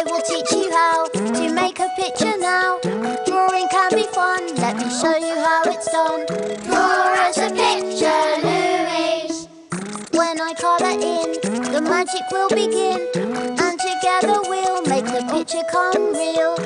I will teach you how to make a picture now. Drawing can be fun. Let me show you how it's done. Draw us a picture, Louise. When I colour in, the magic will begin. And together we'll make the picture come real.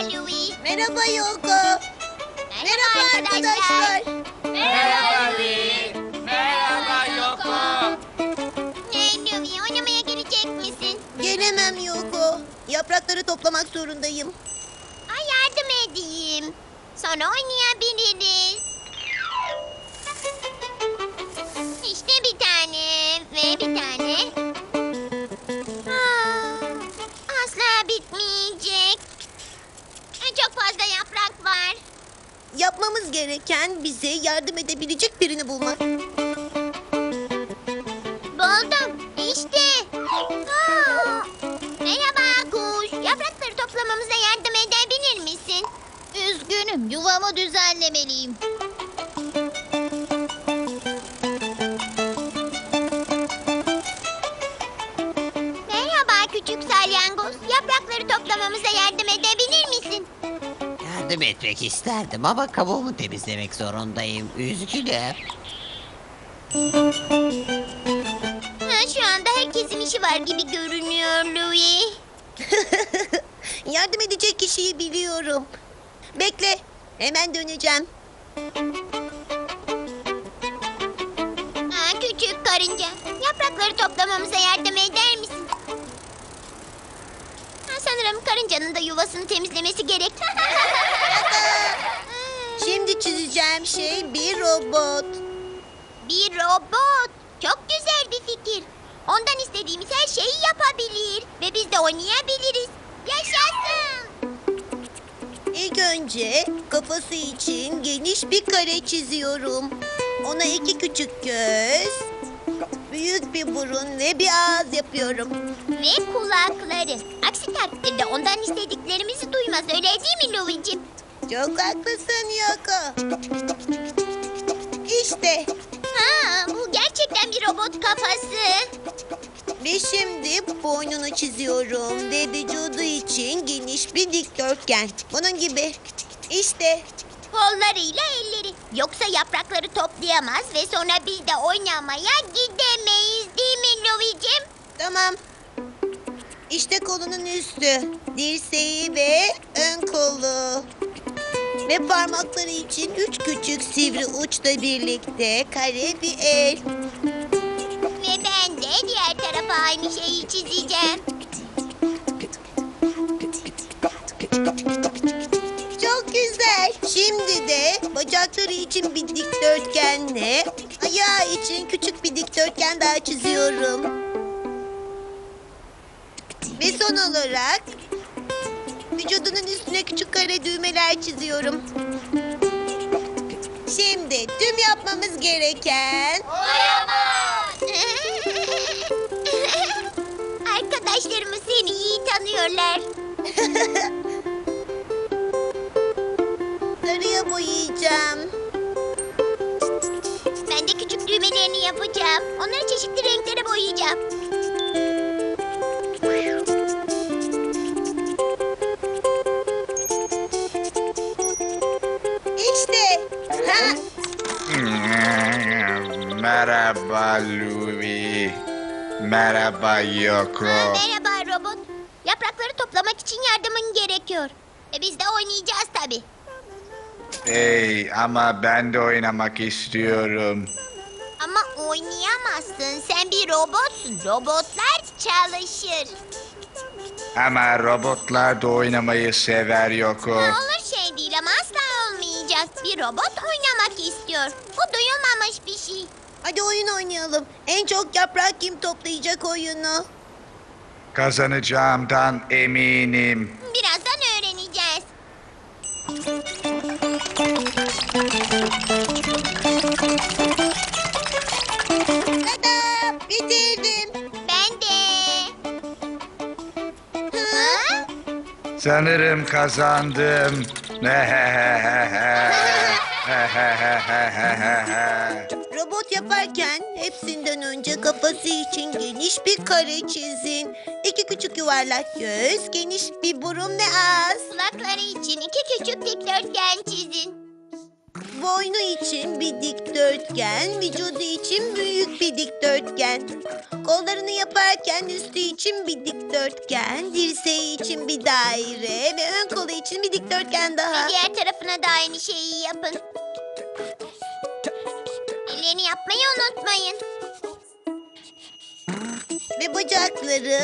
Merhaba Louis. Merhaba Yoko. Merhaba arkadaşlar. Merhaba Louis. Merhaba Yoko. Hey Louis oynamaya gelecek misin? Gelemem Yoko. Yaprakları toplamak zorundayım. Ay yardım edeyim. Sonra oynayabiliriz. İşte bir tane ve bir tane. Yapmamız gereken bize yardım edebilecek birini bulmak. Buldum. İşte. Aa, merhaba kuş. Yaprakları toplamamıza yardım edebilir misin? Üzgünüm. Yuvamı düzenlemeliyim. Yardım etmek isterdim ama kabuğumu temizlemek zorundayım. Üzgünüm. Ha, şu anda herkesin işi var gibi görünüyor Louis. Yardım edecek kişiyi biliyorum. Bekle. Hemen döneceğim. Ha, küçük karınca. Yaprakları toplamamıza yardım eder misin? Sanırım karıncanın da yuvasını temizlemesi gerek. Şimdi çizeceğim şey bir robot. bir robot. Çok güzel bir fikir. Ondan istediğimiz her şeyi yapabilir. Ve biz de oynayabiliriz. Yaşasın. İlk önce kafası için geniş bir kare çiziyorum. Ona iki küçük göz, büyük bir burun ve bir ağız yapıyorum. Ve kulakları. Aksi takdirde ondan istediklerimizi duymaz. Öyle değil mi Louie'cim? Çok haklısın Yoko. İşte Ha, bu gerçekten bir robot kafası. ve şimdi boynunu çiziyorum ve vücudu için geniş bir dikdörtgen. Bunun gibi. İşte Kollarıyla elleri. Yoksa yaprakları toplayamaz ve sonra biz de oynamaya gidemeyiz değil mi Louie'cim? tamam. İşte kolunun üstü, dirseği ve ön kolu. Ve parmakları için üç küçük sivri uçla birlikte kare bir el. Ve ben de diğer tarafa aynı şeyi çizeceğim. Şimdi de bacakları için bir dikdörtgenle, ayağı için küçük bir dikdörtgen daha çiziyorum. Ve son olarak vücudunun üstüne küçük kare düğmeler çiziyorum. Şimdi tüm yapmamız gereken Arkadaşlarımız seni iyi tanıyorlar. sarıya boyayacağım. Ben de küçük düğmelerini yapacağım. Onları çeşitli renklere boyayacağım. İşte. Ha, Merhaba Louis. Merhaba Yoko. Ha, merhaba robot. Yaprakları toplamak için yardımın gerekiyor. E biz de oynayacağız tabii. Hey ama ben de oynamak istiyorum. Ama oynayamazsın. Sen bir robotsun. Robotlar çalışır. Ama robotlar da oynamayı sever Yoko. Ne olur şey değil ama asla olmayacak. Bir robot oynamak istiyor. Bu duyulmamış bir şey. hadi oyun oynayalım. En çok yaprak kim toplayacak oyunu? Kazanacağımdan eminim. Birazdan Tada! Sanırım kazandım. Robot yaparken hepsinden önce kafası için geniş bir kare çizin. İki küçük yuvarlak göz, geniş bir burun ve ağız. Kulakları için iki küçük dikdörtgen çizin. Boynu için bir dikdörtgen, vücudu için büyük bir dikdörtgen. Kollarını yaparken üstü için bir dikdörtgen, dirseği için bir daire ve ön kolu için bir dikdörtgen daha. Diğer tarafına da aynı şeyi yapın. Ellerini yapmayı unutmayın. Ve bacakları,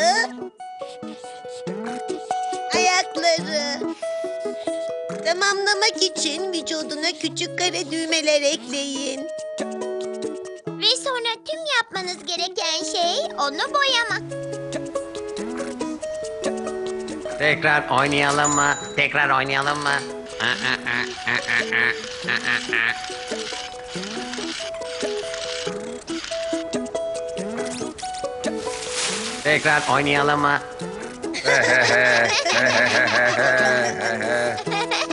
ayakları. Tamamlamak için vücuduna küçük kare düğmeler ekleyin. Ve sonra tüm yapmanız gereken şey onu boyamak. Tekrar oynayalım mı? Tekrar oynayalım mı? Aa, aa, aa, aa, aa, aa, aa. Tekrar oynayalım mı?